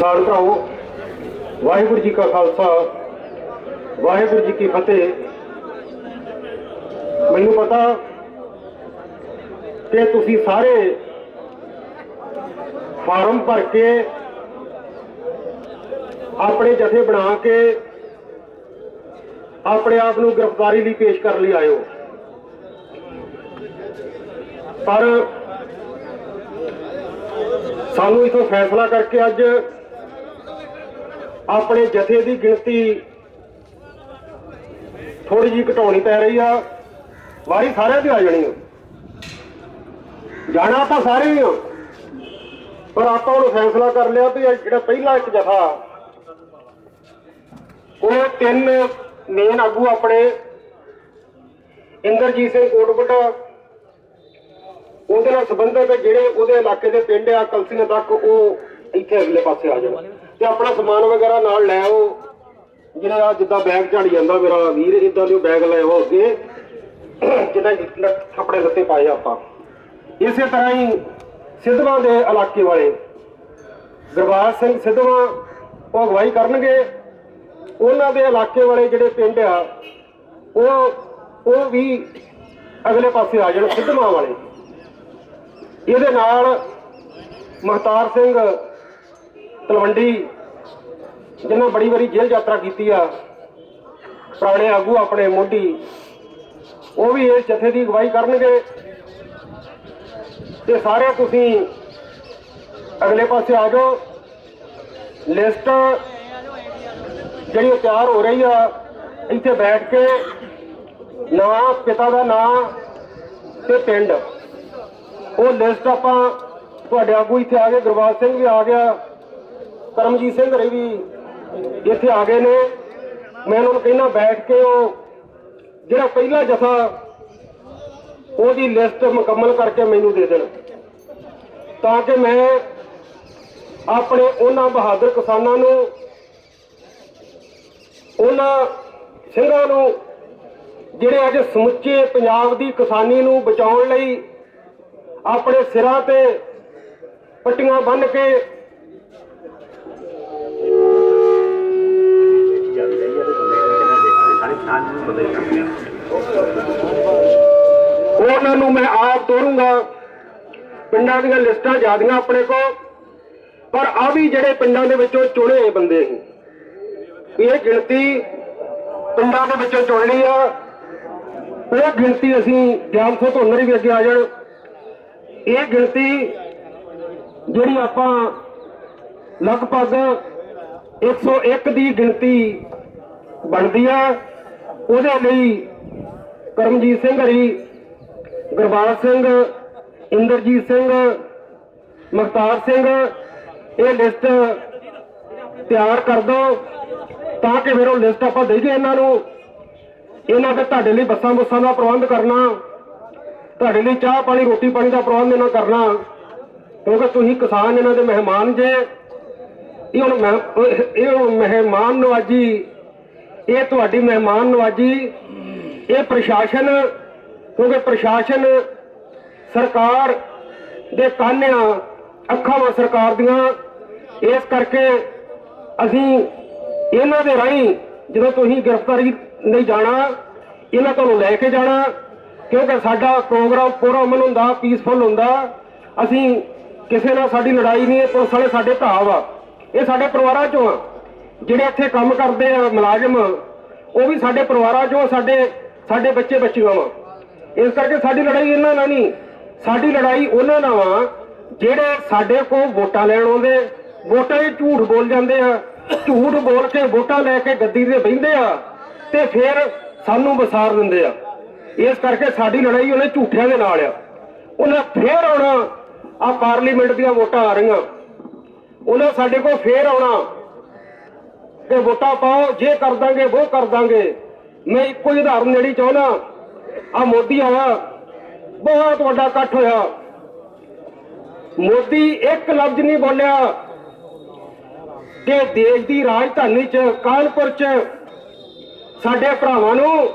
ਕਿਸਾਨ ਭਰਾਓ, ਵਾਹਿਗੁਰੂ ਜੀ ਕਾ ਖਾਲਸਾ, ਵਾਹਿਗੁਰੂ ਜੀ ਕੀ ਫਤਿਹ। ਮੈਨੂੰ ਪਤਾ ਕਿ ਤੁਸੀਂ ਸਾਰੇ ਫਾਰਮ ਭਰ ਕੇ ਆਪਣੇ ਜਥੇ ਬਣਾ ਕੇ ਆਪਣੇ ਆਪ ਨੂੰ ਗ੍ਰਿਫਤਾਰੀ ਲਈ ਪੇਸ਼ ਕਰਨ ਲਈ ਆਇਓ। ਪਰ ਸਾਨੂੰ ਇਥੋਂ ਫੈਸਲਾ ਕਰਕੇ ਅੱਜ ਆਪਣੇ ਜਥੇ ਦੀ ਗਿਣਤੀ ਥੋੜੀ ਜਿਹੀ ਘਟਾਉਣੀ ਪੈ ਰਹੀ ਆ। ਵਾਰੀ ਸਾਰਿਆਂ ਦੀ ਆ ਜਾਣੀ ਆ। ਜਾਣਾ ਤਾਂ ਸਾਰੇ ਹੀ ਆ। ਪਰ ਆਪਾਂ ਹੁਣ ਫੈਸਲਾ ਕਰ ਲਿਆ ਵੀ ਜਿਹੜਾ ਪਹਿਲਾ ਇੱਕ ਜਥਾ, ਉਹ ਤਿੰਨ ਮੇਨ ਆਗੂ ਆਪਣੇ, ਇੰਦਰਜੀਤ ਸਿੰਘ ਕੋਟਬੁੱਢਾ ਉਹਦੇ ਨਾਲ ਸੰਬੰਧਿਤ ਜਿਹੜੇ ਉਹਦੇ ਇਲਾਕੇ ਦੇ ਪਿੰਡ ਆ ਕਲਸੀਆਂ ਤੱਕ ਉਹ ਇੱਥੇ ਅਗਲੇ ਪਾਸੇ ਆ ਜਾਣ। ਤੇ ਆਪਣਾ ਸਮਾਨ ਵਗੈਰਾ ਨਾਲ ਲੈ ਆਓ। ਜਿਹੜਾ ਆ ਜਿੱਦਾਂ ਬੈਗ ਝਾੜੀ ਜਾਂਦਾ ਮੇਰਾ ਵੀਰ ਇਦਾਂ ਦੇ ਬੈਗ ਲੈ ਆਓ ਅੱਗੇ। ਜਿੱਦਾਂ ਕੱਪੜੇ ਲੱਤੇ ਪਾਏ ਆਪਾਂ। ਇਸੇ ਤਰ੍ਹਾਂ ਹੀ ਸਿੱਧਵਾਂ ਦੇ ਇਲਾਕੇ ਵਾਲੇ ਦਰਬਾਰ ਸਿੰਘ ਸਿੱਧਵਾਂ, ਉਹ ਅਗਵਾਈ ਕਰਨਗੇ। ਉਹਨਾਂ ਦੇ ਇਲਾਕੇ ਵਾਲੇ ਜਿਹੜੇ ਪਿੰਡ ਆ, ਉਹ ਉਹ ਵੀ ਅਗਲੇ ਪਾਸੇ ਆ ਜਾਣ, ਸਿੱਧਵਾਂ ਵਾਲੇ। ਇਹਦੇ ਨਾਲ ਮਹਤਾਰ ਸਿੰਘ ਤਲਵੰਡੀ, ਜਿਹਨਾਂ ਬੜੀ ਵਾਰੀ ਜੇਲ੍ਹ ਯਾਤਰਾ ਕੀਤੀ ਆ, ਪੁਰਾਣੇ ਆਗੂ ਆਪਣੇ ਮੋਢੀ, ਉਹ ਵੀ ਇਸ ਜਥੇ ਦੀ ਅਗਵਾਈ ਕਰਨਗੇ। ਤੇ ਸਾਰੇ ਤੁਸੀਂ ਅਗਲੇ ਪਾਸੇ ਆ ਜਾਓ। ਲਿਸਟ ਜਿਹੜੀ ਉਹ ਤਿਆਰ ਹੋ ਰਹੀ ਆ, ਇੱਥੇ ਬੈਠ ਕੇ ਨਾਂ, ਪਿਤਾ ਦਾ ਨਾਂ ਤੇ ਪਿੰਡ। ਉਹ ਲਿਸਟ ਆਪਾਂ ਤੁਹਾਡੇ ਆਗੂ ਇੱਥੇ ਆ ਗਏ, ਗੁਰਬਾਜ ਸਿੰਘ ਵੀ ਆ ਗਿਆ। ਕਰਮਜੀਤ ਸਿੰਘ ਹਰੀ ਵੀ ਇੱਥੇ ਆ ਗਏ ਨੇ। ਮੈਂ ਉਹਨਾਂ ਨੂੰ ਕਹਿੰਦਾ ਬੈਠ ਕੇ ਉਹ ਜਿਹੜਾ ਪਹਿਲਾ ਜਥਾ, ਉਹਦੀ ਲਿਸਟ ਮੁਕੰਮਲ ਕਰਕੇ ਮੈਨੂੰ ਦੇ ਦੇਣ। ਤਾਂ ਕਿ ਮੈਂ ਆਪਣੇ ਉਹਨਾਂ ਬਹਾਦਰ ਕਿਸਾਨਾਂ ਨੂੰ, ਉਹਨਾਂ ਸਿੰਘਾਂ ਨੂੰ, ਜਿਹੜੇ ਅੱਜ ਸਮੁੱਚੇ ਪੰਜਾਬ ਦੀ ਕਿਸਾਨੀ ਨੂੰ ਬਚਾਉਣ ਲਈ ਆਪਣੇ ਸਿਰਾਂ ਤੇ ਪੱਟੀਆਂ ਬੰਨ੍ਹ ਕੇ ਉਹਨਾਂ ਨੂੰ ਮੈਂ ਆਪ ਤੋਰੂੰਗਾ। ਪਿੰਡਾਂ ਦੀਆਂ ਲਿਸਟਾਂ ਜ਼ਿਆਦੀਆਂ ਆਪਣੇ ਕੋਲ, ਪਰ ਆ ਵੀ ਜਿਹੜੇ ਪਿੰਡਾਂ ਦੇ ਵਿੱਚੋਂ ਚੁਣੇ ਹੋਏ ਬੰਦੇ ਸੀ। ਇਹ ਗਿਣਤੀ ਪਿੰਡਾਂ ਦੇ ਵਿੱਚੋਂ ਚੁਣ ਆ। ਉਹ ਗਿਣਤੀ ਅਸੀਂ ਗਿਆਨ ਤੋਂ ਧੁੰਨਰ ਵੀ ਅੱਗੇ ਆ ਜਾਣ। ਇਹ ਗਿਣਤੀ ਜਿਹੜੀ ਆਪਾਂ ਲਗਭਗ 101 ਦੀ ਗਿਣਤੀ ਬਣਦੀ ਆ। ਉਹਦੇ ਲਈ ਕਰਮਜੀਤ ਸਿੰਘ ਹਰੀ, ਗੁਰਬਾਜ ਸਿੰਘ, ਇੰਦਰਜੀਤ ਸਿੰਘ, ਮੁਖਤਾਰ ਸਿੰਘ, ਇਹ ਲਿਸਟ ਤਿਆਰ ਕਰ ਦਿਓ ਤਾਂ ਕਿ ਫਿਰ ਉਹ ਲਿਸਟ ਆਪਾਂ ਦੇਈਏ ਇਹਨਾਂ ਨੂੰ। ਇਹਨਾਂ ਫਿਰ ਤੁਹਾਡੇ ਲਈ ਬੱਸਾਂ ਬੁੱਸਾਂ ਦਾ ਪ੍ਰਬੰਧ ਕਰਨਾ, ਤੁਹਾਡੇ ਲਈ ਚਾਹ ਪਾਣੀ, ਰੋਟੀ ਪਾਣੀ ਦਾ ਪ੍ਰਬੰਧ ਇਹਨਾਂ ਕਰਨਾ, ਕਿਉਂਕਿ ਤੁਸੀਂ ਕਿਸਾਨ ਇਹਨਾਂ ਦੇ ਮਹਿਮਾਨ ਜੇ। ਇਹ ਹੁਣ ਮਹਿ- ਇਹ ਹੁਣ ਮਹਿਮਾਨ ਨਵਾਜੀ ਇਹ ਤੁਹਾਡੀ ਮਹਿਮਾਨ ਨਵਾਜੀ, ਇਹ ਪ੍ਰਸ਼ਾਸਨ, ਕਿਉਂਕਿ ਪ੍ਰਸ਼ਾਸਨ ਸਰਕਾਰ ਦੇ ਕਾਨਿਆਂ ਅੱਖਾਂ ਵਾ ਸਰਕਾਰ ਦੀਆਂ, ਇਸ ਕਰਕੇ ਅਸੀਂ ਇਹਨਾਂ ਦੇ ਰਾਹੀਂ ਜਦੋਂ ਤੁਸੀਂ ਗ੍ਰਿਫਤਾਰੀ ਨਹੀਂ ਜਾਣਾ, ਇਹਨਾਂ ਤੁਹਾਨੂੰ ਲੈ ਕੇ ਜਾਣਾ, ਕਿਉਂਕਿ ਸਾਡਾ ਪ੍ਰੋਗਰਾਮ ਪੂਰਾ ਅਮਨ ਹੁੰਦਾ ਪੀਸਫੁਲ ਹੁੰਦਾ, ਅਸੀਂ ਕਿਸੇ ਨਾਲ ਸਾਡੀ ਲੜਾਈ ਨਹੀਂ ਹੈ ਪੁਲਿਸ ਵਾਲੇ ਸਾਡੇ ਭਰਾ ਵਾ, ਇਹ ਸਾਡੇ ਪਰਿਵਾਰਾਂ ਚੋਂ ਆ। ਜਿਹੜੇ ਇੱਥੇ ਕੰਮ ਕਰਦੇ ਆ ਮੁਲਾਜ਼ਮ, ਉਹ ਵੀ ਸਾਡੇ ਪਰਿਵਾਰਾਂ ਚੋਂ, ਸਾਡੇ ਸਾਡੇ ਬੱਚੇ ਬੱਚੀਆਂ ਵਾ। ਇਸ ਕਰਕੇ ਸਾਡੀ ਲੜਾਈ ਇਹਨਾਂ ਨਾਲ ਨਹੀਂ, ਸਾਡੀ ਲੜਾਈ ਉਹਨਾਂ ਨਾਲ ਵਾ ਜਿਹੜੇ ਸਾਡੇ ਕੋਲ ਵੋਟਾਂ ਲੈਣ ਆਉਂਦੇ, ਵੋਟਾਂ 'ਚ ਝੂਠ ਬੋਲ ਜਾਂਦੇ ਆ, ਝੂਠ ਬੋਲ ਕੇ ਵੋਟਾਂ ਲੈ ਕੇ ਗੱਦੀ ਤੇ ਬਹਿੰਦੇ ਆ, ਤੇ ਫਿਰ ਸਾਨੂੰ ਵਿਸਾਰ ਦਿੰਦੇ ਆ। ਇਸ ਕਰਕੇ ਸਾਡੀ ਲੜਾਈ ਉਹਨੇ ਝੂਠਿਆਂ ਦੇ ਨਾਲ ਆ। ਉਹਨਾਂ ਫੇਰ ਆਉਣਾ ਆ ਪਾਰਲੀਮੈਂਟ ਦੀਆਂ ਵੋਟਾਂ ਆ ਰਹੀਆਂ। ਉਹਨਾਂ ਸਾਡੇ ਕੋਲ ਫੇਰ ਆਉਣਾ। ਕਿ ਵੋਟਾਂ ਪਾਓ, ਜੇ ਕਰ ਦਾਂਗੇ ਉਹ ਕਰ ਦਾਂਗੇ। ਮੈਂ ਇੱਕੋ ਹੀ ਉਦਾਹਰਨ ਦੇਣੀ ਚਾਹੁੰਦਾ। ਆ ਮੋਦੀ ਆਇਆ। ਬਹੁਤ ਵੱਡਾ ਇਕੱਠ ਹੋਇਆ। ਮੋਦੀ ਇੱਕ ਲਫ਼ਜ਼ ਨਹੀਂ ਬੋਲਿਆ ਕਿ ਦੇਸ਼ ਦੀ ਰਾਜਧਾਨੀ ਚ, ਕਾਨਪੁਰ ਚ ਸਾਡੇ ਭਰਾਵਾਂ ਨੂੰ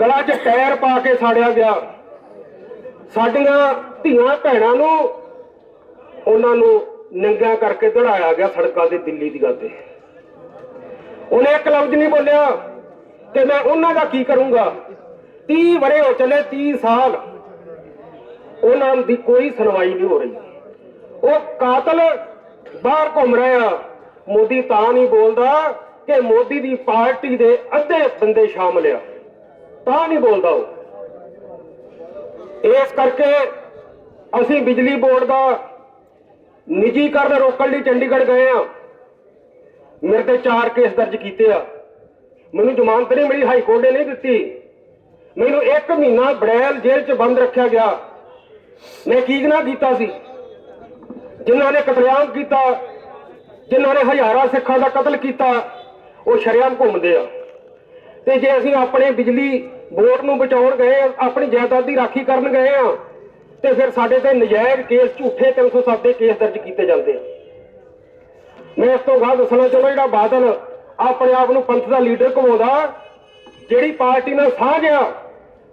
ਗਲਾ 'ਚ ਟਾਇਰ ਪਾ ਕੇ ਸਾੜਿਆ ਗਿਆ। ਸਾਡੀਆਂ ਧੀਆਂ ਭੈਣਾਂ ਨੂੰ ਉਹਨਾਂ ਨੂੰ ਨੰਗਾ ਕਰਕੇ ਦੜਾਇਆ ਗਿਆ ਸੜਕਾਂ ਤੇ ਦਿੱਲੀ ਦੀ ਗੱਲ ਤੇ। ਉਹਨੇ ਇੱਕ ਲਫ਼ਜ਼ ਨਹੀਂ ਬੋਲਿਆ ਤੇ ਮੈਂ ਉਹਨਾਂ ਦਾ ਕੀ ਕਰੂੰਗਾ? 30 ਵਰੇ ਹੋ ਚੱਲੇ 30 ਸਾਲ ਉਹਨਾਂ ਦੀ ਕੋਈ ਸੁਣਵਾਈ ਨਹੀਂ ਹੋ ਰਹੀ। ਉਹ ਕਾਤਲ ਬਾਹਰ ਘੁੰਮ ਰਿਹਾ ਮੋਦੀ ਤਾਂ ਨਹੀਂ ਬੋਲਦਾ ਕਿ ਮੋਦੀ ਦੀ ਪਾਰਟੀ ਦੇ ਅੱਧੇ ਬੰਦੇ ਸ਼ਾਮਲ ਆ। ਤਾਂ ਨਹੀਂ ਬੋਲਦਾ ਉਹ। ਇਸ ਕਰਕੇ ਅਸੀਂ ਬਿਜਲੀ ਬੋਰਡ ਦਾ ਨਿੱਜੀਕਰਨ ਰੋਕਣ ਲਈ ਚੰਡੀਗੜ੍ਹ ਗਏ ਆ। ਮੇਰੇ ਤੇ ਚਾਰ ਕੇਸ ਦਰਜ ਕੀਤੇ ਆ। ਮੈਨੂੰ ਜ਼ਮਾਨਤ ਨਹੀਂ ਮਿਲੀ, ਹਾਈ ਕੋਰਟ ਨੇ ਨਹੀਂ ਦਿੱਤੀ। ਮੈਨੂੰ ਇੱਕ ਮਹੀਨਾ ਬੜੈਲ ਜੇਲ੍ਹ 'ਚ ਬੰਦ ਰੱਖਿਆ ਗਿਆ। ਮੈਂ ਕੀ ਗੁਨਾਹ ਕੀਤਾ ਸੀ? ਜਿਨ੍ਹਾਂ ਨੇ ਕਤਲੇਆਮ ਕੀਤਾ, ਜਿਨ੍ਹਾਂ ਨੇ ਹਜ਼ਾਰਾਂ ਸਿੱਖਾਂ ਦਾ ਕਤਲ ਕੀਤਾ, ਉਹ ਸ਼ਰਿਆਮ ਘੁੰਮਦੇ ਆ। ਤੇ ਜੇ ਅਸੀਂ ਆਪਣੇ ਬਿਜਲੀ ਬੋਰਡ ਨੂੰ ਬਚਾਉਣ ਗਏ, ਆਪਣੀ ਜਾਇਦਾਦ ਦੀ ਰਾਖੀ ਕਰਨ ਗਏ ਆ, ਤੇ ਫਿਰ ਸਾਡੇ ਤੇ ਨਜਾਇਜ਼ ਕੇਸ ਝੂਠੇ 307 ਦੇ ਕੇਸ ਦਰਜ ਕੀਤੇ ਜਾਂਦੇ ਆ। ਮੈਂ ਇਸ ਤੋਂ ਬਾਅਦ ਦੱਸਣਾ ਚਾਹੁੰਦਾ ਜਿਹੜਾ ਬਾਦਲ ਆਪਣੇ ਆਪ ਨੂੰ ਪੰਥ ਦਾ ਲੀਡਰ ਕਹਾਉਂਦਾ ਜਿਹੜੀ ਪਾਰਟੀ ਨਾਲ ਸਾਂਝ ਆ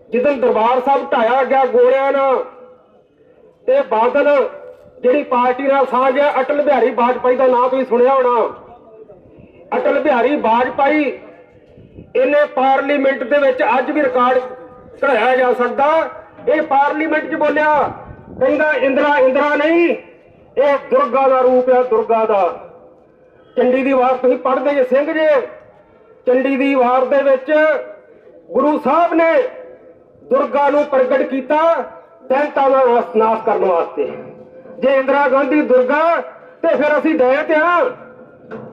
ਜਿੱਦਨ ਦਰਬਾਰ ਸਾਹਿਬ ਢਾਇਆ ਗਿਆ ਗੋਲਿਆਂ ਨਾਲ, ਤੇ ਬਾਦਲ ਜਿਹੜੀ ਪਾਰਟੀ ਨਾਲ ਸਾਂਝ ਆ, ਅਟਲ ਬਿਹਾਰੀ ਵਾਜਪਾਈ ਦਾ ਨਾਮ ਤੁਸੀਂ ਸੁਣਿਆ ਹੋਣਾ। ਅਟਲ ਬਿਹਾਰੀ ਵਾਜਪਾਈ ਇਹਨੇ ਪਾਰਲੀਮੈਂਟ ਦੇ ਵਿੱਚ ਅੱਜ ਵੀ ਰਿਕਾਰਡ ਚੜਾਇਆ ਜਾ ਸਕਦਾ। ਇਹ ਪਾਰਲੀਮੈਂਟ 'ਚ ਬੋਲਿਆ, ਕਹਿੰਦਾ ਇੰਦਰਾ ਇੰਦਰਾ ਨਹੀਂ, ਇਹ ਦੁਰਗਾ ਦਾ ਰੂਪ ਹੈ ਦੁਰਗਾ ਦਾ। ਚੰਡੀ ਦੀ ਵਾਰ ਤੁਸੀਂ ਪੜ੍ਹਦੇ ਜੇ, ਸਿੰਘ ਜੇ। ਚੰਡੀ ਦੀ ਵਾਰ ਦੇ ਵਿੱਚ ਗੁਰੂ ਸਾਹਿਬ ਨੇ ਦੁਰਗਾ ਨੂੰ ਪ੍ਰਗਟ ਕੀਤਾ ਦੈਂਤਾਂ ਦਾ ਨਾਸ- ਕਰਨ ਵਾਸਤੇ। ਜੇ ਇੰਦਰਾ ਗਾਂਧੀ ਦੁਰਗਾ, ਤੇ ਫਿਰ ਅਸੀਂ ਦੈਂਤ ਆ।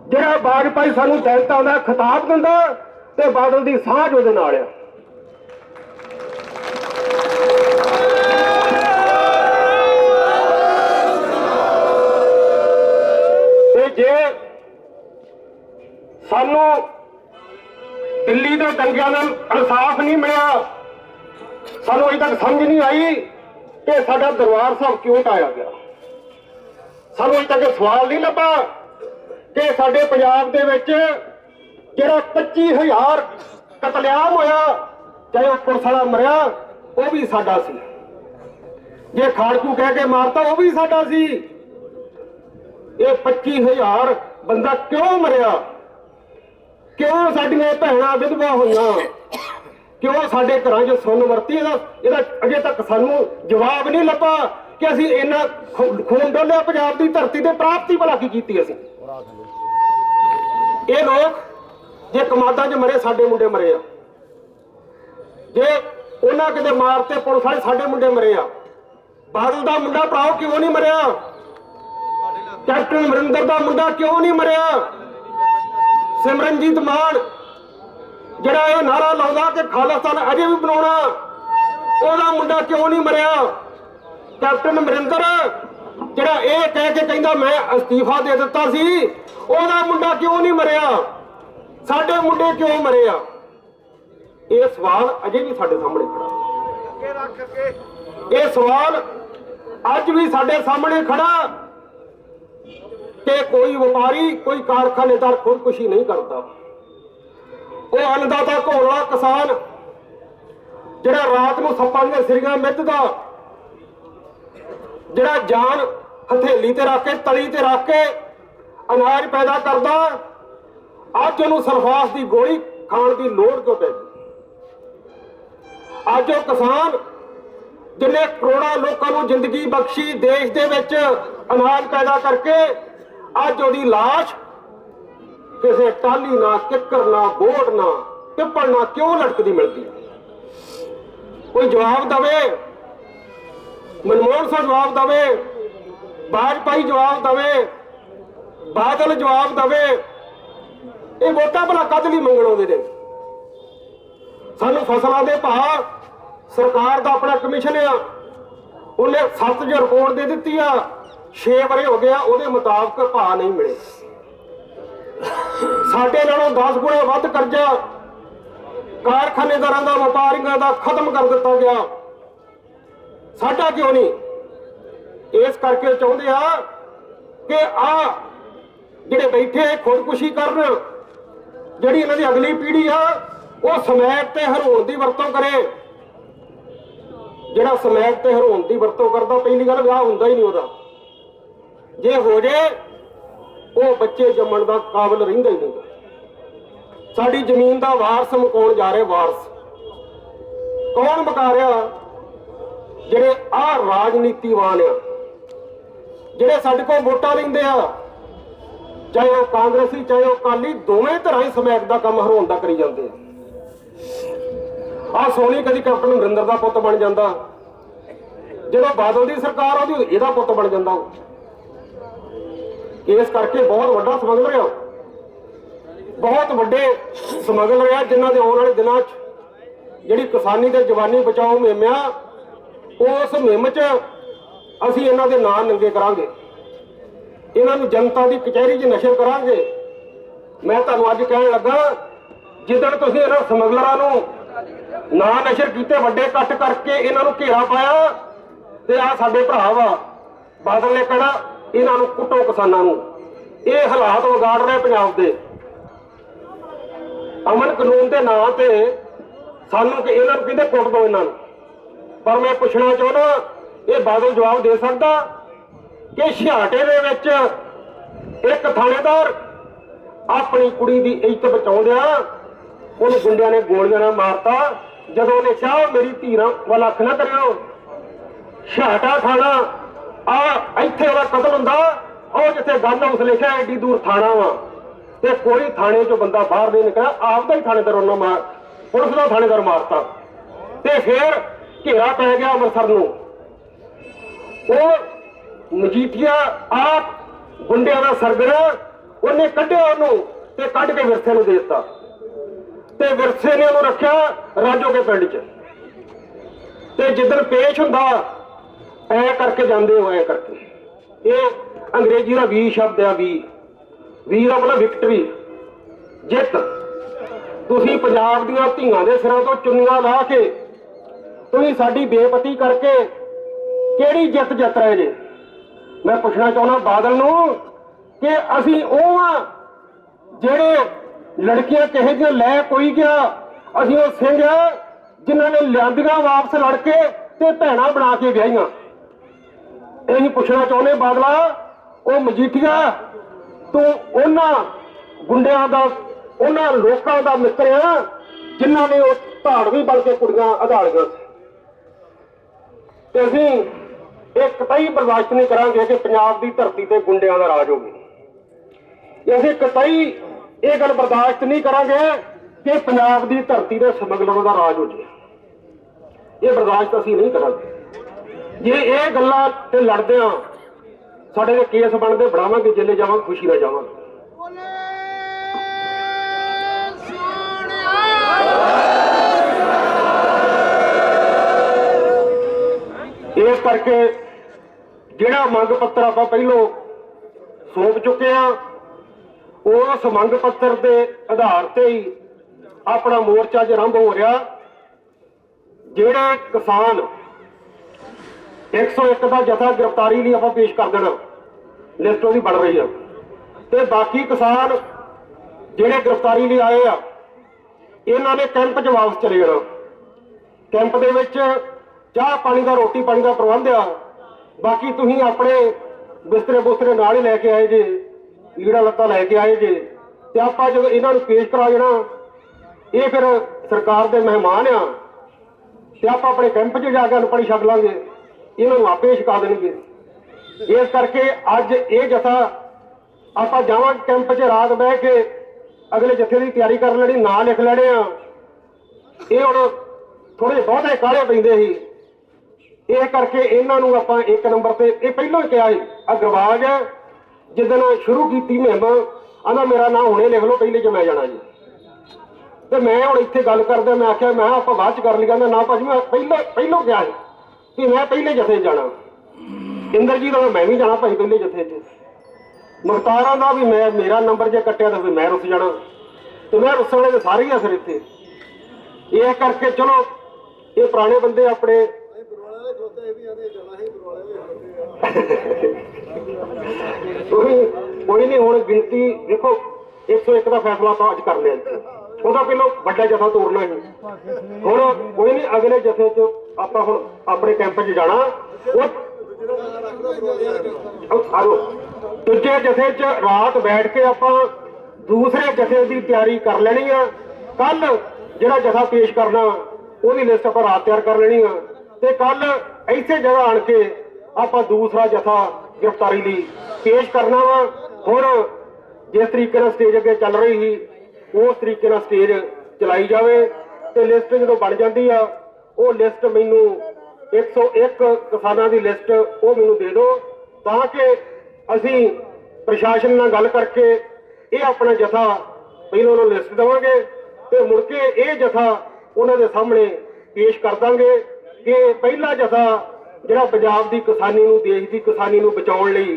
ਜਿਹੜਾ ਵਾਜਪਾਈ ਸਾਨੂੰ ਦੈਂਤਾਂ ਦਾ ਖਿਤਾਬ ਦਿੰਦਾ, ਤੇ ਬਾਦਲ ਦੀ ਸਾਂਝ ਉਹਦੇ ਨਾਲ ਆ। ਦਿੱਲੀ ਦੇ ਦੰਗਿਆਂ ਨਾਲ ਇਨਸਾਫ ਨਹੀਂ ਮਿਲਿਆ। ਸਾਨੂੰ ਅਜੇ ਤੱਕ ਸਮਝ ਨਹੀਂ ਆਈ ਕਿ ਸਾਡਾ ਦਰਬਾਰ ਸਾਹਿਬ ਕਿਉਂ ਢਾਇਆ ਗਿਆ। ਸਾਨੂੰ ਅਜੇ ਤੱਕ ਸਵਾਲ ਨਹੀਂ ਲੱਭਾ ਕਿ ਸਾਡੇ ਪੰਜਾਬ ਦੇ ਵਿੱਚ ਜਿਹੜਾ 25000 ਕਤਲੇਆਮ ਹੋਇਆ, ਚਾਹੇ ਉਹ ਪੁਲਿਸ ਵਾਲਾ ਮਰਿਆ, ਉਹ ਵੀ ਸਾਡਾ ਸੀ। ਜੇ ਖਾੜਕੂ ਕਹਿ ਕੇ ਮਾਰਤਾ, ਉਹ ਵੀ ਸਾਡਾ ਸੀ। ਇਹ 25000 ਬੰਦਾ ਕਿਉਂ ਮਰਿਆ? ਕਿਉਂ ਸਾਡੀਆਂ ਭੈਣਾਂ ਵਿਧਵਾ ਹੋਈਆਂ? ਕਿਉਂ ਸਾਡੇ ਘਰਾਂ 'ਚ ਸੁੰਨ ਵਰਤੀ? ਇਹਦਾ ਇਹਦਾ ਅਜੇ ਤੱਕ ਸਾਨੂੰ ਜਵਾਬ ਨਹੀਂ ਲੱਭਾ ਕਿ ਅਸੀਂ ਇਹਨਾਂ ਖੂਨ ਡੋਲਿਆ ਪੰਜਾਬ ਦੀ ਧਰਤੀ ਤੇ, ਪ੍ਰਾਪਤੀ ਭਲਾ ਕੀ ਕੀਤੀ ਅਸੀਂ? ਇਹ ਲੋਕ ਜੇ ਕਮਾਦਾਂ 'ਚ ਮਰੇ, ਸਾਡੇ ਮੁੰਡੇ ਮਰੇ ਆ। ਜੇ ਉਹਨਾਂ ਕਿਤੇ ਮਾਰਤੇ ਪੁਲਿਸ ਵਾਲੇ ਸਾਡੇ ਮੁੰਡੇ ਮਰੇ ਆ। ਬਾਦਲ ਦਾ ਮੁੰਡਾ ਭਰਾਓ ਕਿਉਂ ਨਹੀਂ ਮਰਿਆ? ਕੈਪਟਨ ਅਮਰਿੰਦਰ ਦਾ ਮੁੰਡਾ ਕਿਉਂ ਨਹੀਂ ਮਰਿਆ? ਸਿਮਰਨਜੀਤ ਮਾਨ ਜਿਹੜਾ ਇਹ ਨਾਰਾ ਲਾਉਂਦਾ ਕਿ ਖਾਲਿਸਤਾਨ ਅਜੇ ਵੀ ਬਣਾਉਣਾ ਉਹਦਾ ਮੁੰਡਾ ਕਿਉਂ ਨਹੀਂ ਮਰਿਆ? ਕੈਪਟਨ ਅਮਰਿੰਦਰ ਜਿਹੜਾ ਇਹ ਕਹਿ ਕੇ ਕਹਿੰਦਾ ਮੈਂ ਅਸਤੀਫਾ ਦੇ ਦਿੱਤਾ ਸੀ ਉਹਦਾ ਮੁੰਡਾ ਕਿਉਂ ਨਹੀਂ ਮਰਿਆ? ਸਾਡੇ ਮੁੰਡੇ ਕਿਉਂ ਮਰੇ ਆ ਇਹ ਸਵਾਲ ਅਜੇ ਵੀ ਸਾਡੇ ਸਾਹਮਣੇ ਖੜਾ। ਇਹ ਸਵਾਲ ਅੱਜ ਵੀ ਸਾਡੇ ਸਾਹਮਣੇ ਖੜਾ। ਕਿ ਕੋਈ ਵਪਾਰੀ, ਕੋਈ ਕਾਰਖਾਨੇਦਾਰ ਖੁਦਕੁਸ਼ੀ ਨਹੀਂ ਕਰਦਾ। ਉਹ ਅੰਨਦਾਤਾ, ਘੋੜਾ, ਕਿਸਾਨ, ਜਿਹੜਾ ਰਾਤ ਨੂੰ ਸੱਪਾਂ ਦੀਆਂ ਸਿਰੀਆਂ ਮਿੱਧਦਾ, ਜਿਹੜਾ ਜਾਨ ਹਥੇਲੀ ਤੇ ਰੱਖ ਕੇ, ਤਲੀ ਤੇ ਰੱਖ ਕੇ ਅਨਾਜ ਪੈਦਾ ਕਰਦਾ, ਅੱਜ ਉਹਨੂੰ ਸਰਫਾਸ ਦੀ ਗੋਲੀ ਖਾਣ ਦੀ ਲੋੜ ਕਿਉਂ ਪੈ ਗਈ? ਅੱਜ ਉਹ ਕਿਸਾਨ ਜਿਨੇ ਕਰੋੜਾਂ ਲੋਕਾਂ ਨੂੰ ਜ਼ਿੰਦਗੀ ਬਖਸ਼ੀ ਦੇਸ਼ ਦੇ ਵਿੱਚ ਅਨਾਜ ਪੈਦਾ ਕਰਕੇ ਅੱਜ ਉਹਦੀ ਲਾਸ਼ ਕਿਸੇ ਟਾਲੀ ਨਾ ਕਿੱਕਰ ਨਾ ਬੋੜ ਨਾ ਪਿੱਪਲ ਨਾ ਕਿਉਂ ਲਟਕਦੀ ਮਿਲਦੀ? ਕੋਈ ਜਵਾਬ ਦਵੇ? ਮਨਮੋਹਨ ਸਿੰਘ ਜਵਾਬ ਦਵੇ? ਬਾਜਪਾਈ ਜਵਾਬ ਦਵੇ? ਬਾਦਲ ਜਵਾਬ ਦਵੇ? ਇਹ ਵੋਟਾਂ ਭਲਾ ਕਦ ਲਈ ਮੰਗਣ ਆਉਂਦੇ ਨੇ। ਸਾਨੂੰ ਫਸਲਾਂ ਦੇ ਭਾਅ ਸਰਕਾਰ ਦਾ ਆਪਣਾ ਕਮਿਸ਼ਨ ਆ। ਉਹਨੇ 7 ਰਿਪੋਰਟ ਦੇ ਦਿੱਤੀ ਆ। 6 ਵਰੇ ਹੋ ਗਿਆ ਉਹਦੇ ਮੁਤਾਬਕ ਭਾਅ ਨਹੀਂ ਮਿਲੇ। ਸਾਡੇ ਨਾਲੋਂ 10 ਗੁਣਾ ਵੱਧ ਕਰਜ਼ਾ ਕਾਰਖਾਨੇਦਾਰਾਂ ਦਾ, ਵਪਾਰੀਆਂ ਦਾ ਖਤਮ ਕਰ ਦਿੱਤਾ ਗਿਆ। ਸਾਡਾ ਕਿਉਂ ਨਹੀਂ? ਇਸ ਕਰਕੇ ਚਾਹੁੰਦੇ ਆ ਕਿ ਆ ਜਿਹੜੇ ਬੈਠੇ ਖੁਦਕੁਸ਼ੀ ਕਰਨ, ਜਿਹੜੀ ਇਹਨਾਂ ਦੀ ਅਗਲੀ ਪੀੜ੍ਹੀ ਆ, ਉਹ ਸਮੈਕ ਤੇ ਹਰੋਣ ਦੀ ਵਰਤੋਂ ਕਰੇ। ਜਿਹੜਾ ਸਮੈਕ ਤੇ ਹਰੋਣ ਦੀ ਵਰਤੋਂ ਕਰਦਾ, ਪਹਿਲੀ ਗੱਲ ਵਿਆਹ ਹੁੰਦਾ ਹੀ ਨਹੀਂ ਉਹਦਾ। ਜੇ ਹੋ ਜੇ, ਉਹ ਬੱਚੇ ਜੰਮਣ ਦਾ ਕਾਬਲ ਰਹਿੰਦਾ ਹੀ ਨਹੀਂ। ਸਾਡੀ ਜ਼ਮੀਨ ਦਾ ਵਾਰਸ ਮੁਕਾਉਣ ਜਾ ਰਹੇ ਵਾਰਸ। ਕੌਣ ਮੁਕਾ ਰਿਹਾ? ਜਿਹੜੇ ਆ ਰਾਜਨੀਤੀਵਾਨ ਆ, ਜਿਹੜੇ ਸਾਡੇ ਕੋਲ ਵੋਟਾਂ ਲੈਂਦੇ ਆ, ਚਾਹੇ ਉਹ ਕਾਂਗਰਸੀ, ਚਾਹੇ ਉਹ ਅਕਾਲੀ, ਦੋਵੇਂ ਤਰ੍ਹਾਂ ਹੀ ਸਮੈਕ ਦਾ ਕੰਮ ਹਰਾਉਣ ਦਾ ਕਰੀ ਜਾਂਦੇ ਆ। ਆ ਸੋਨੀ ਕਦੀ ਕੈਪਟਨ ਅਮਰਿੰਦਰ ਦਾ ਪੁੱਤ ਬਣ ਜਾਂਦਾ। ਜਦੋਂ ਬਾਦਲ ਦੀ ਸਰਕਾਰ ਆਉਂਦੀ ਇਹਦਾ ਪੁੱਤ ਬਣ ਜਾਂਦਾ ਉਹ। ਇਸ ਕਰਕੇ ਬਹੁਤ ਵੱਡਾ ਸਮਗਲਰ ਆ ਬਹੁਤ ਵੱਡੇ ਸਮਗਲਰ ਆ ਜਿਨ੍ਹਾਂ ਦੇ ਆਉਣ ਵਾਲੇ ਦਿਨਾਂ 'ਚ। ਜਿਹੜੀ ਕਿਸਾਨੀ ਤੇ ਜਵਾਨੀ ਬਚਾਓ ਮੁਹਿੰਮ ਆ, ਉਸ ਮੁਹਿੰਮ 'ਚ ਅਸੀਂ ਇਹਨਾਂ ਦੇ ਨਾਂ ਨੰਗੇ ਕਰਾਂਗੇ। ਇਹਨਾਂ ਨੂੰ ਜਨਤਾ ਦੀ ਕਚਹਿਰੀ 'ਚ ਨਸ਼ਰ ਕਰਾਂਗੇ। ਮੈਂ ਤੁਹਾਨੂੰ ਅੱਜ ਕਹਿਣ ਲੱਗਾ, ਜਿੱਦਣ ਤੁਸੀਂ ਇਹਨਾਂ ਸਮਗਲਰਾਂ ਨੂੰ ਨਾ ਨਸ਼ਰ ਕੀਤੇ, ਵੱਡੇ ਇਕੱਠ ਕਰਕੇ ਇਹਨਾਂ ਨੂੰ ਘੇਰਾ ਪਾਇਆ, ਤੇ ਆ ਸਾਡੇ ਭਰਾ ਵਾ, ਬਾਦਲ ਨੇ ਕਹਿਣਾ ਇਹਨਾਂ ਨੂੰ ਕੁੱਟੋ ਕਿਸਾਨਾਂ ਨੂੰ। ਇਹ ਹਾਲਾਤ ਵਿਗਾੜ ਰਹੇ ਪੰਜਾਬ ਦੇ। ਅਮਨ ਕਾਨੂੰਨ ਦੇ ਨਾਂ ਤੇ ਸਾਨੂੰ ਕਿ ਇਹਨਾਂ ਨੂੰ ਕਹਿੰਦੇ ਕੁੱਟ ਦੋ ਇਹਨਾਂ ਨੂੰ। ਪਰ ਮੈਂ ਪੁੱਛਣਾ ਚਾਹੁੰਦਾ ਇਹ ਬਾਦਲ ਜਵਾਬ ਦੇ ਸਕਦਾ ਕਿ ਛਿਆਟੇ ਦੇ ਵਿੱਚ ਇੱਕ ਥਾਣੇਦਾਰ ਆਪਣੀ ਕੁੜੀ ਦੀ ਇੱਜ਼ਤ ਬਚਾਉਂਦਿਆਂ ਉਹਨੂੰ ਗੁੰਡਿਆਂ ਨੇ ਗੋਲੀਆਂ ਨਾਲ ਮਾਰਤਾ, ਜਦੋਂ ਉਹਨੇ ਕਿਹਾ, ਮੇਰੀ ਧੀਰਾਂ ਵੱਲ ਅੱਖ ਨਾ ਕਰਿਓ। ਛਾਟਾ ਥਾਣਾ ਆ, ਇੱਥੇ ਉਹਦਾ ਕਤਲ ਹੁੰਦਾ। ਉਹ ਜਿੱਥੇ ਗੰਨ ਹਾਊਸ ਲਿਖਿਆ ਐਡੀ ਦੂਰ ਥਾਣਾ ਵਾ। ਤੇ ਕੋਈ ਥਾਣੇ ਚੋਂ ਬੰਦਾ ਬਾਹਰ ਨਹੀਂ ਨਿਕਲਿਆ। ਆਪਦਾ ਹੀ ਥਾਣੇਦਾਰ ਉਹਨਾਂ ਮਾਰ, ਪੁਲਿਸ ਦਾ ਥਾਣੇਦਾਰ ਮਾਰਤਾ। ਤੇ ਫਿਰ ਘੇਰਾ ਪੈ ਗਿਆ ਅੰਮ੍ਰਿਤਸਰ ਨੂੰ। ਉਹ ਮਜੀਠੀਆ ਆਪ ਗੁੰਡਿਆਂ ਦਾ ਸਰਗਰ ਉਹਨੇ ਕੱਢਿਆ ਉਹਨੂੰ ਤੇ ਕੱਢ ਕੇ ਵਿਰਸੇ ਨੂੰ ਦੇ ਦਿੱਤਾ। ਤੇ ਵਿਰਸੇ ਨੇ ਉਹਨੂੰ ਰੱਖਿਆ ਰਾਜੋਕੇ ਪਿੰਡ 'ਚ। ਤੇ ਜਿੱਦਣ ਪੇਸ਼ ਹੁੰਦਾ ਐ ਕਰਕੇ ਜਾਂਦੇ ਹੋ, ਐ ਕਰਕੇ। ਇਹ ਅੰਗਰੇਜ਼ੀ ਦਾ ਵੀ ਸ਼ਬਦ ਆ, ਵੀ। ਵੀ ਦਾ ਮਤਲਬ ਵਿਕਟਰੀ ਜਿੱਤ। ਤੁਸੀਂ ਪੰਜਾਬ ਦੀਆਂ ਧੀਆਂ ਦੇ ਸਿਰਾਂ ਤੋਂ ਚੁੰਨੀਆਂ ਲਾ ਕੇ ਤੁਸੀਂ ਸਾਡੀ ਬੇਪਤੀ ਕਰਕੇ ਕਿਹੜੀ ਜਿੱਤ ਜਿੱਤ ਰਹੇ ਜੇ? ਮੈਂ ਪੁੱਛਣਾ ਚਾਹੁੰਦਾ ਬਾਦਲ ਨੂੰ ਕਿ ਅਸੀਂ ਉਹ ਆ ਜਿਹੜੇ ਲੜਕੀਆਂ ਕਿਸੇ ਦੀਆਂ ਲੈ ਕੋਈ ਗਿਆ, ਅਸੀਂ ਉਹ ਸਿੰਘ ਆ ਜਿਨ੍ਹਾਂ ਨੇ ਲਿਆਂਦੀਆਂ ਵਾਪਸ ਲੜ ਕੇ ਤੇ ਭੈਣਾਂ ਬਣਾ ਕੇ ਵਿਆਹੀਆਂ। ਇਹ ਪੁੱਛਣਾ ਚਾਹੁੰਦੇ ਬਾਦਲਾ। ਉਹ ਮਜੀਠੀਆ, ਤੂੰ ਉਹਨਾਂ ਗੁੰਡਿਆਂ ਦਾ, ਉਹਨਾਂ ਲੋਕਾਂ ਦਾ ਮਿੱਤਰ ਆ, ਜਿਨ੍ਹਾਂ ਨੇ ਉਹ ਧਾੜਵੀ ਬਣ ਕੇ ਕੁੜੀਆਂ ਆਧਾਰੀਆਂ ਤੇ ਅਸੀਂ ਇਹ ਕਤਈ ਬਰਦਾਸ਼ਤ ਨਹੀਂ ਕਰਾਂਗੇ ਕਿ ਪੰਜਾਬ ਦੀ ਧਰਤੀ ਤੇ ਗੁੰਡਿਆਂ ਦਾ ਰਾਜ ਹੋਵੇ। ਅਸੀਂ ਕਤਈ ਇਹ ਗੱਲ ਬਰਦਾਸ਼ਤ ਨਹੀਂ ਕਰਾਂਗੇ ਕਿ ਪੰਜਾਬ ਦੀ ਧਰਤੀ ਤੇ ਸਮਗਲਰਾਂ ਦਾ ਰਾਜ ਹੋ ਜਾਵੇ। ਇਹ ਬਰਦਾਸ਼ਤ ਅਸੀਂ ਨਹੀਂ ਕਰਾਂਗੇ। ਜੇ ਇਹ ਗੱਲਾਂ ਤੇ ਲੜਦੇ ਆ ਸਾਡੇ ਦੇ ਕੇਸ ਬਣਦੇ ਬੜਾਵਾਂਗੇ ਜੇਲੇ ਜਾਵਾਂਗੇ ਖੁਸ਼ੀ ਨਾਲ ਜਾਵਾਂਗੇ। ਇਸ ਕਰਕੇ ਜਿਹੜਾ ਮੰਗ ਪੱਤਰ ਆਪਾਂ ਪਹਿਲੋਂ ਸੌਂਪ ਚੁੱਕੇ ਆ ਉਸ ਮੰਗ ਪੱਤਰ ਦੇ ਆਧਾਰ ਤੇ ਹੀ ਆਪਣਾ ਮੋਰਚਾ ਅੱਜ ਆਰੰਭ ਹੋ ਰਿਹਾ। ਜਿਹੜੇ ਕਿਸਾਨ 101 ਦਾ ਜਥਾ ਗ੍ਰਿਫਤਾਰੀ ਲਈ ਆਪਾਂ ਪੇਸ਼ ਕਰ ਦੇਣਾ। ਲਿਸਟ ਉਹਦੀ ਬਣ ਰਹੀ ਆ। ਤੇ ਬਾਕੀ ਕਿਸਾਨ ਜਿਹੜੇ ਗ੍ਰਿਫਤਾਰੀ ਲਈ ਆਏ ਆ, ਇਹਨਾਂ ਨੇ ਕੈਂਪ 'ਚ ਵਾਪਸ ਚਲੇ ਜਾਣਾ। ਕੈਂਪ ਦੇ ਵਿੱਚ ਚਾਹ ਪਾਣੀ ਦਾ, ਰੋਟੀ ਪਾਣੀ ਦਾ ਪ੍ਰਬੰਧ ਆ। ਬਾਕੀ ਤੁਸੀਂ ਆਪਣੇ ਬਿਸਤਰੇ ਬੁਸਤਰੇ ਨਾਲ ਹੀ ਲੈ ਕੇ ਆਏ ਜੇ, ਲੀੜਾ ਲੱਤਾ ਲੈ ਕੇ ਆਏ ਜੇ। ਤੇ ਆਪਾਂ ਜਦੋਂ ਇਹਨਾਂ ਨੂੰ ਪੇਸ਼ ਕਰਾ ਜਾਣਾ, ਇਹ ਫਿਰ ਸਰਕਾਰ ਦੇ ਮਹਿਮਾਨ ਆ। ਤੇ ਆਪਾਂ ਆਪਣੇ ਕੈਂਪ 'ਚ ਜਾ ਕੇ ਅਨਪੜ੍ਹੀ ਛੱਡ ਲਾਂਗੇ। ਇਹਨਾਂ ਨੂੰ ਆਪੇ ਛਕਾ ਦੇਣਗੇ। ਇਸ ਕਰਕੇ ਅੱਜ ਇਹ ਜਥਾ ਆਪਾਂ ਜਾਵਾਂਗੇ ਕੈਂਪ 'ਚ ਰਾਤ ਬਹਿ ਕੇ ਅਗਲੇ ਜਥੇ ਦੀ ਤਿਆਰੀ ਕਰ ਲੈਣੀ ਨਾਂ ਲਿਖ ਲੈਣੇ ਆ। ਇਹ ਹੁਣ ਥੋੜੇ ਬਹੁਤੇ ਕਾਲੇ ਪੈਂਦੇ ਸੀ। ਇਹ ਕਰਕੇ ਇਹਨਾਂ ਨੂੰ ਆਪਾਂ ਇੱਕ ਨੰਬਰ ਤੇ ਇਹ ਪਹਿਲਾਂ ਹੀ ਕਿਹਾ ਸੀ ਅਗਰਵਾਜ ਜਿੱਦਣ ਸ਼ੁਰੂ ਕੀਤੀ ਮੁਹਿੰਮ ਆਂਦਾ ਮੇਰਾ ਨਾਂ ਹੁਣੇ ਲਿਖ ਲਓ, ਪਹਿਲੇ ਚ ਮੈਂ ਜਾਣਾ ਜੀ। ਤੇ ਮੈਂ ਹੁਣ ਇੱਥੇ ਗੱਲ ਕਰਦਾ, ਮੈਂ ਆਖਿਆ, ਮੈਂ ਆਪਾਂ ਬਾਅਦ ਚ ਕਰ ਲਈ ਕਹਿੰਦਾ ਨਾ ਭਾਜੀ, ਮੈਂ ਪਹਿਲਾਂ ਪਹਿਲਾਂ ਕਿਹਾ ਸੀ। ਕਿ ਮੈਂ ਪਹਿਲੇ ਜਥੇ ਜਾਣਾ। ਇੰਦਰਜੀਤ ਦਾ ਮੈਂ ਵੀ ਜਾਣਾ ਭਾਈ ਪਹਿਲੇ ਜਥੇ 'ਚ। ਮੁਖਤਾਰਾਂ ਦਾ ਵੀ ਮੈਂ ਮੇਰਾ ਨੰਬਰ ਜੇ ਕੱਟਿਆ ਤਾਂ ਮੈਂ ਰੁੱਸ ਜਾਣਾ। ਤੇ ਮੈਂ ਰੁੱਸਣ ਵਾਲੇ ਤਾਂ ਸਾਰੇ ਹੀ ਆ ਫਿਰ ਇੱਥੇ। ਇਹ ਕਰਕੇ ਚਲੋ ਇਹ ਪੁਰਾਣੇ ਬੰਦੇ ਆਪਣੇ ਕੋਈ ਕੋਈ ਨਹੀਂ ਹੁਣ ਗਿਣਤੀ ਦੇਖੋ 101 ਦਾ ਫੈਸਲਾ ਆਪਾਂ ਅੱਜ ਕਰ ਲਿਆ ਇੱਥੇ। ਉਹਦਾ ਪਹਿਲਾਂ ਵੱਡਾ ਜਥਾ ਤੋੜਨਾ ਹੈ। ਹੁਣ ਕੋਈ ਨਹੀਂ, ਅਗਲੇ ਜਥੇ 'ਚ ਆਪਾਂ ਹੁਣ ਆਪਣੇ ਕੈਂਪ 'ਚ ਜਾਣਾ। ਉਹ ਉਹ ਦੂਜੇ ਜਥੇ 'ਚ ਰਾਤ ਬੈਠ ਕੇ ਆਪਾਂ ਦੂਸਰੇ ਜਥੇ ਦੀ ਤਿਆਰੀ ਕਰ ਲੈਣੀ ਆ। ਕੱਲ ਜਿਹੜਾ ਜਥਾ ਪੇਸ਼ ਕਰਨਾ, ਉਹਦੀ ਲਿਸਟ ਆਪਾਂ ਰਾਤ ਤਿਆਰ ਕਰ ਲੈਣੀ ਆ। ਤੇ ਕੱਲ ਇਸੇ ਜਗ੍ਹਾ ਆਣ ਕੇ ਆਪਾਂ ਦੂਸਰਾ ਜਥਾ ਗ੍ਰਿਫਤਾਰੀ ਲਈ ਪੇਸ਼ ਕਰਨਾ ਵਾ। ਹੁਣ ਜਿਸ ਤਰੀਕੇ ਨਾਲ ਸਟੇਜ ਅੱਗੇ ਚੱਲ ਰਹੀ ਸੀ ਉਸ ਤਰੀਕੇ ਨਾਲ ਸਟੇਜ ਚਲਾਈ ਜਾਵੇ ਤੇ ਲਿਸਟ ਜਦੋਂ ਬਣ ਜਾਂਦੀ ਆ, ਉਹ ਲਿਸਟ ਮੈਨੂੰ 101 ਕਿਸਾਨਾਂ ਦੀ ਲਿਸਟ ਉਹ ਮੈਨੂੰ ਦੇ ਦਿਓ ਤਾਂ ਕਿ ਅਸੀਂ ਪ੍ਰਸ਼ਾਸਨ ਨਾਲ ਗੱਲ ਕਰਕੇ ਇਹ ਆਪਣਾ ਜਥਾ ਪਹਿਲਾਂ ਉਹਨਾਂ ਨੂੰ ਲਿਸਟ ਦੇਵਾਂਗੇ ਤੇ ਮੁੜ ਕੇ ਇਹ ਜਥਾ ਉਹਨਾਂ ਦੇ ਸਾਹਮਣੇ ਪੇਸ਼ ਕਰ ਦਾਂਗੇ ਕਿ ਪਹਿਲਾ ਜਥਾ ਜਿਹੜਾ ਪੰਜਾਬ ਦੀ ਕਿਸਾਨੀ ਨੂੰ, ਦੇਸ਼ ਦੀ ਕਿਸਾਨੀ ਨੂੰ ਬਚਾਉਣ ਲਈ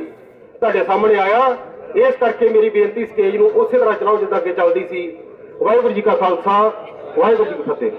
ਤੁਹਾਡੇ ਸਾਹਮਣੇ ਆਇਆ। ਇਸ ਕਰਕੇ ਮੇਰੀ ਬੇਨਤੀ ਸਟੇਜ ਨੂੰ ਉਸੇ ਤਰ੍ਹਾਂ ਚਲਾਓ ਜਿੱਦਾਂ ਅੱਗੇ ਚੱਲਦੀ ਸੀ। ਵਾਹਿਗੁਰੂ ਜੀ ਕਾ ਖਾਲਸਾ, ਵਾਹਿਗੁਰੂ ਜੀ ਕੀ ਫਤਿਹ।